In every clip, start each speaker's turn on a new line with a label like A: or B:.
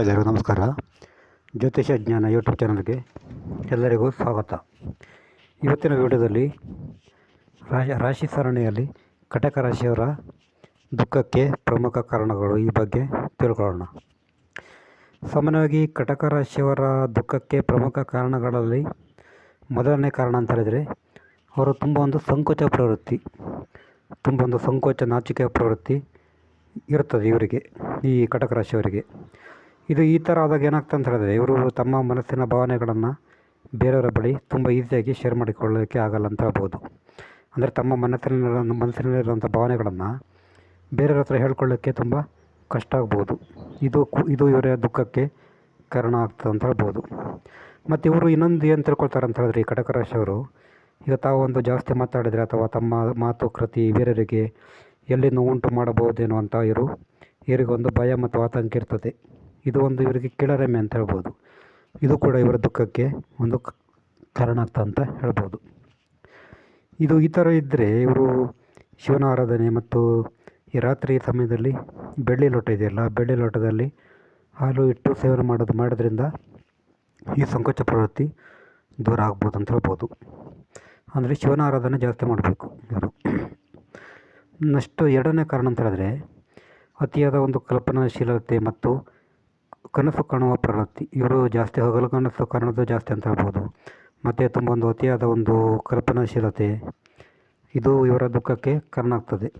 A: ಎಲ್ಲರಿಗೂ ನಮಸ್ಕಾರ. ಜ್ಯೋತಿಷ ಜ್ಞಾನ ಯೂಟ್ಯೂಬ್ ಚಾನಲ್ಗೆ ಎಲ್ಲರಿಗೂ ಸ್ವಾಗತ. ಇವತ್ತಿನ ವಿಡಿಯೋದಲ್ಲಿ ರಾಶಿ ಸರಣಿಯಲ್ಲಿ ಕಟಕ ರಾಶಿಯವರ ದುಃಖಕ್ಕೆ ಪ್ರಮುಖ ಕಾರಣಗಳು ಈ ಬಗ್ಗೆ ತಿಳ್ಕೊಳ್ಳೋಣ. ಸಾಮಾನ್ಯವಾಗಿ ಕಟಕ ರಾಶಿಯವರ ದುಃಖಕ್ಕೆ ಪ್ರಮುಖ ಕಾರಣಗಳಲ್ಲಿ ಮೊದಲನೇ ಕಾರಣ ಅಂತ ಹೇಳಿದರೆ, ಅವರು ತುಂಬ ಒಂದು ಸಂಕೋಚ ಪ್ರವೃತ್ತಿ, ತುಂಬ ಒಂದು ಸಂಕೋಚ ನಾಚಿಕೆ ಪ್ರವೃತ್ತಿ ಇರ್ತದೆ ಇವರಿಗೆ, ಈ ಕಟಕ ರಾಶಿಯವರಿಗೆ. ಇದು ಈ ಥರ ಆದಾಗ ಏನಾಗ್ತದೆ ಅಂತ ಹೇಳಿದ್ರೆ ಇವರು ತಮ್ಮ ಮನಸ್ಸಿನ ಭಾವನೆಗಳನ್ನು ಬೇರೆಯವರ ಬಳಿ ತುಂಬ ಈಸಿಯಾಗಿ ಶೇರ್ ಮಾಡಿಕೊಳ್ಳೋಕ್ಕೆ ಆಗಲ್ಲ ಅಂತ ಹೇಳ್ಬೋದು. ಅಂದರೆ ತಮ್ಮ ಮನಸ್ಸಿನಲ್ಲಿರೋ ಮನಸ್ಸಿನಲ್ಲಿರುವಂಥ ಭಾವನೆಗಳನ್ನು ಬೇರೆಯವ್ರ ಹತ್ರ ಹೇಳ್ಕೊಳ್ಳೋಕ್ಕೆ ತುಂಬ ಕಷ್ಟ ಆಗ್ಬೋದು. ಇದು ಕು- ಇದು ಇವರ ದುಃಖಕ್ಕೆ ಕಾರಣ ಆಗ್ತದೆ ಅಂತ ಹೇಳ್ಬೋದು. ಮತ್ತು ಇವರು ಇನ್ನೊಂದು ಏನು ತಿಳ್ಕೊಳ್ತಾರೆ ಅಂತ ಹೇಳಿದ್ರೆ ಈ ಕಟಕ ರಾಶಿಯವರು ಈಗ ತಾವು ಒಂದು ಜಾಸ್ತಿ ಮಾತಾಡಿದರೆ ಅಥವಾ ತಮ್ಮ ಮಾತು ಕೃತಿ ಬೇರೆಯವರಿಗೆ ಎಲ್ಲಿ ನೋವುಂಟು ಮಾಡಬಹುದೇನೋ ಅಂತ ಇವರು ಇವರಿಗೊಂದು ಭಯ ಮತ್ತು ಆತಂಕ ಇರ್ತದೆ. ಇದು ಒಂದು ಇವರಿಗೆ ಕೀಳರಿಮೆ ಅಂತ ಹೇಳ್ಬೋದು. ಇದು ಕೂಡ ಇವರ ದುಃಖಕ್ಕೆ ಒಂದು ಕಾರಣ ಆಗ್ತಾ ಅಂತ ಹೇಳ್ಬೋದು. ಇದು ಈ ಥರ ಇದ್ದರೆ ಇವರು ಶಿವನ ಆರಾಧನೆ ಮತ್ತು ಈ ರಾತ್ರಿ ಸಮಯದಲ್ಲಿ ಬೆಳ್ಳಿ ಲೋಟ ಇದೆಯಲ್ಲ ಬೆಳ್ಳಿ ಲೋಟದಲ್ಲಿ ಹಾಲು ಇಟ್ಟು ಸೇವನೆ ಮಾಡೋದು ಮಾಡೋದ್ರಿಂದ ಈ ಸಂಕೋಚ ಪ್ರವೃತ್ತಿ ದೂರ ಆಗ್ಬೋದು ಅಂತ ಹೇಳ್ಬೋದು. ಅಂದರೆ ಶಿವನ ಆರಾಧನೆ ಜಾಸ್ತಿ ಮಾಡಬೇಕು ಇವರು. ನೆಕ್ಸ್ಟು ಎರಡನೇ ಕಾರಣ ಅಂತ ಹೇಳಿದ್ರೆ ಅತಿಯಾದ ಒಂದು ಕಲ್ಪನಾಶೀಲತೆ ಮತ್ತು ಕನಸು ಕಾಣುವ ಪ್ರವೃತ್ತಿ. ಇವರು ಜಾಸ್ತಿ ಹಗಲು ಕನಸು ಕಾಣೋದು ಜಾಸ್ತಿ ಅಂತ ಹೇಳ್ಬೋದು. ಮತ್ತು ತುಂಬ ಒಂದು ಅತಿಯಾದ ಒಂದು ಕಲ್ಪನಾಶೀಲತೆ. ಇದು ಇವರ ದುಃಖಕ್ಕೆ ಕಾರಣ ಆಗ್ತದೆ.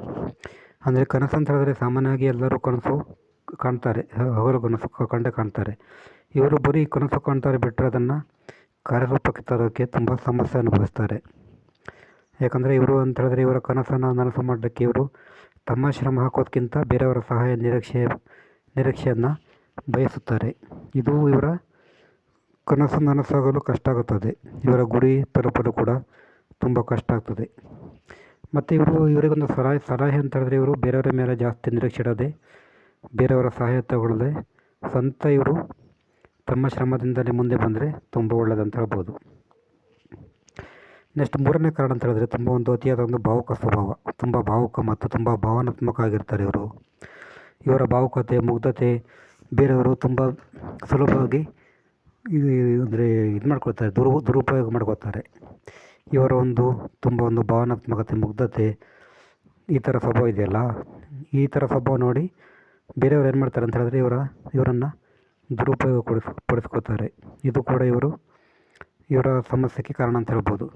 A: ಅಂದರೆ ಕನಸು ಅಂತ ಹೇಳಿದ್ರೆ ಸಾಮಾನ್ಯವಾಗಿ ಎಲ್ಲರೂ ಕನಸು ಕಾಣ್ತಾರೆ. ಹಗಲು ಕನಸು ಕಂಡೇ ಕಾಣ್ತಾರೆ. ಇವರು ಬರೀ ಕನಸು ಕಾಣ್ತಾರೆ ಬಿಟ್ಟರೆ ಅದನ್ನು ಕಾರ್ಯರೂಪಕ್ಕೆ ತರೋಕ್ಕೆ ತುಂಬ ಸಮಸ್ಯೆ ಅನುಭವಿಸ್ತಾರೆ. ಯಾಕಂದರೆ ಇವರು ಅಂತ ಹೇಳಿದ್ರೆ ಇವರ ಕನಸನ್ನು ನನಸು ಮಾಡಲಿಕ್ಕೆ ಇವರು ತಮ್ಮ ಶ್ರಮ ಹಾಕೋದಕ್ಕಿಂತ ಬೇರೆಯವರ ಸಹಾಯ, ನಿರೀಕ್ಷೆ, ನಿರೀಕ್ಷೆಯನ್ನು ಬಯಸುತ್ತಾರೆ. ಇದು ಇವರ ಕನಸು ನನಸಾಗಲು ಕಷ್ಟ ಆಗುತ್ತದೆ. ಇವರ ಗುರಿ ತಲುಪಲು ಕೂಡ ತುಂಬ ಕಷ್ಟ ಆಗ್ತದೆ. ಮತ್ತು ಇವರು, ಇವರಿಗೊಂದು ಸಲಹೆ ಸಲಹೆ ಅಂತ ಹೇಳಿದ್ರೆ ಇವರು ಬೇರೆಯವರ ಮೇಲೆ ಜಾಸ್ತಿ ನಿರೀಕ್ಷೆ ಇಡದೆ ಬೇರೆಯವರ ಸಹಾಯ ತಗೊಳ್ಳದೆ, ಸ್ವಂತ ಇವರು ತಮ್ಮ ಶ್ರಮದಿಂದಲೇ ಮುಂದೆ ಬಂದರೆ ತುಂಬ ಒಳ್ಳೆಯದಂತ ಹೇಳ್ಬೋದು. ನೆಕ್ಸ್ಟ್ ಮೂರನೇ ಕಾರಣ ಅಂತ ಹೇಳಿದ್ರೆ ತುಂಬ ಒಂದು ಅತಿಯಾದ ಒಂದು ಭಾವುಕ ಸ್ವಭಾವ, ತುಂಬ ಭಾವುಕ ಮತ್ತು ತುಂಬ ಭಾವನಾತ್ಮಕ ಆಗಿರ್ತಾರೆ ಇವರು. ಇವರ ಭಾವುಕತೆ, ಮುಗ್ಧತೆ ಬೇರೆಯವರು ತುಂಬ ಸುಲಭವಾಗಿ ಇದು, ಅಂದರೆ ಇದು ಮಾಡ್ಕೊಳ್ತಾರೆ, ದುರು, ದುರುಪಯೋಗ ಮಾಡ್ಕೊಳ್ತಾರೆ. ಇವರ ಒಂದು, ತುಂಬ ಒಂದು ಭಾವನಾತ್ಮಕತೆ, ಮುಗ್ಧತೆ ಈ ಥರ ಸ್ವಭಾವ ಇದೆಯಲ್ಲ? ಈ ಥರ ಸ್ವಭಾವ ನೋಡಿ ಬೇರೆಯವ್ರು ಏನು ಮಾಡ್ತಾರೆ ಅಂತ ಹೇಳಿದ್ರೆ ಇವರ, ಇವರನ್ನು ದುರುಪಯೋಗ ಪಡಿಸ್ ಪಡಿಸ್ಕೋತಾರೆ ಇದು ಕೂಡ ಇವರು, ಇವರ ಸಮಸ್ಯೆಗೆ ಕಾರಣ ಅಂತ ಹೇಳ್ಬೋದು.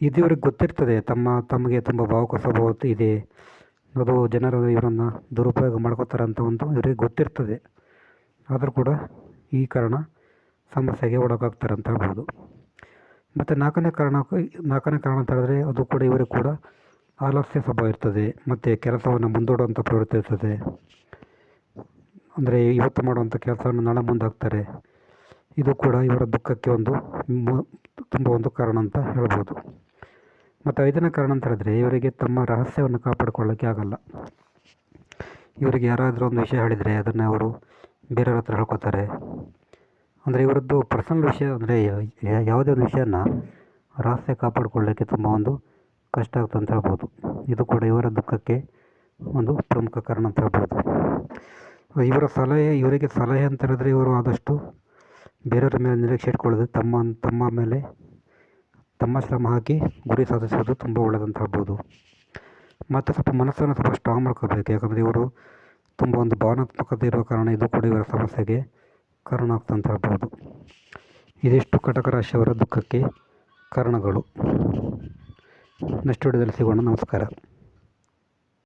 A: ಇದು ಇವ್ರಿಗೆ ಗೊತ್ತಿರ್ತದೆ, ತಮ್ಮ, ತಮಗೆ ತುಂಬ ಭಾವುಕ ಸ್ವಭಾವ ಇದೆ. ಅದು ಜನರು ಇವರನ್ನು ದುರುಪಯೋಗ ಮಾಡ್ಕೋತಾರೆ ಅಂತ ಒಂದು ಇವರಿಗೆ ಗೊತ್ತಿರ್ತದೆ. ಆದರೂ ಕೂಡ ಈ ಕಾರಣ ಸಮಸ್ಯೆಗೆ ಒಳಗಾಗ್ತಾರೆ ಅಂತ ಹೇಳ್ಬೋದು. ಮತ್ತು ನಾಲ್ಕನೇ ಕಾರಣ ನಾಲ್ಕನೇ ಕಾರಣ ಅಂತ ಹೇಳಿದ್ರೆ ಅದು ಕೂಡ ಇವರಿಗೆ ಕೂಡ ಆಲಸ್ಯ ಸ್ವಭಾವ ಇರ್ತದೆ. ಮತ್ತು ಕೆಲಸವನ್ನು ಮುಂದೂಡುವಂಥ ಪ್ರವೃತ್ತಿ ಇರ್ತದೆ. ಅಂದರೆ ಇವತ್ತು ಮಾಡುವಂಥ ಕೆಲಸವನ್ನು ನಾಳೆ ಮುಂದಾಗ್ತಾರೆ. ಇದು ಕೂಡ ಇವರ ದುಃಖಕ್ಕೆ ಒಂದು ತುಂಬ ಒಂದು ಕಾರಣ ಅಂತ ಹೇಳ್ಬೋದು. ಮತ್ತು ಐದನೇ ಕಾರಣ ಅಂತ ಹೇಳಿದ್ರೆ ಇವರಿಗೆ ತಮ್ಮ ರಹಸ್ಯವನ್ನು ಕಾಪಾಡಿಕೊಳ್ಳೋಕ್ಕೆ ಆಗಲ್ಲ. ಇವರಿಗೆ ಯಾರಾದರೂ ಒಂದು ವಿಷಯ ಹೇಳಿದರೆ ಅದನ್ನು ಅವರು ಬೇರೆಯವ್ರ ಹತ್ರ ಹೇಳ್ಕೊತಾರೆ. ಅಂದರೆ ಇವರದ್ದು ಪರ್ಸನಲ್ ವಿಷಯ ಅಂದರೆ ಯಾವುದೇ ಒಂದು ವಿಷಯನ ರಹಸ್ಯ ಕಾಪಾಡಿಕೊಳ್ಳೋಕ್ಕೆ ತುಂಬ ಒಂದು ಕಷ್ಟ ಆಗ್ತದೆ ಅಂತ ಹೇಳ್ಬೋದು. ಇದು ಕೂಡ ಇವರ ದುಃಖಕ್ಕೆ ಒಂದು ಪ್ರಮುಖ ಕಾರಣ ಅಂತ ಹೇಳ್ಬೋದು. ಇವರ ಸಲಹೆ, ಇವರಿಗೆ ಸಲಹೆ ಅಂತ ಹೇಳಿದ್ರೆ ಇವರು ಆದಷ್ಟು ಬೇರೆಯವರ ಮೇಲೆ ನಿರೀಕ್ಷೆ ಇಟ್ಕೊಳ್ಳೋದು, ತಮ್ಮ ತಮ್ಮ ಮೇಲೆ ತಮ್ಮ ಶ್ರಮ ಹಾಕಿ ಗುರಿ ಸಾಧಿಸೋದು ತುಂಬ ಒಳ್ಳೆಯದಂತ ಹೇಳ್ಬೋದು. ಮತ್ತು ಸ್ವಲ್ಪ ಮನಸ್ಸನ್ನು ಸ್ವಲ್ಪ ಸ್ಟ್ರಾಂಗ್ ಮಾಡ್ಕೋಬೇಕು. ಯಾಕಂದರೆ ಇವರು ತುಂಬ ಒಂದು ಭಾವನಾತ್ಮಕತೆ ಇರುವ ಕಾರಣ ಇದು ಕೂಡ ಇವರ ಸಮಸ್ಯೆಗೆ ಕಾರಣ ಆಗ್ತಂತ ಹೇಳ್ಬೋದು. ಇದಿಷ್ಟು ಕಟಕ ರಾಶಿಯವರ ದುಃಖಕ್ಕೆ ಕಾರಣಗಳು. ನೆಕ್ಸ್ಟ್ ವಿಡಿಯೋದಲ್ಲಿ ಸಿಗೋಣ. ನಮಸ್ಕಾರ.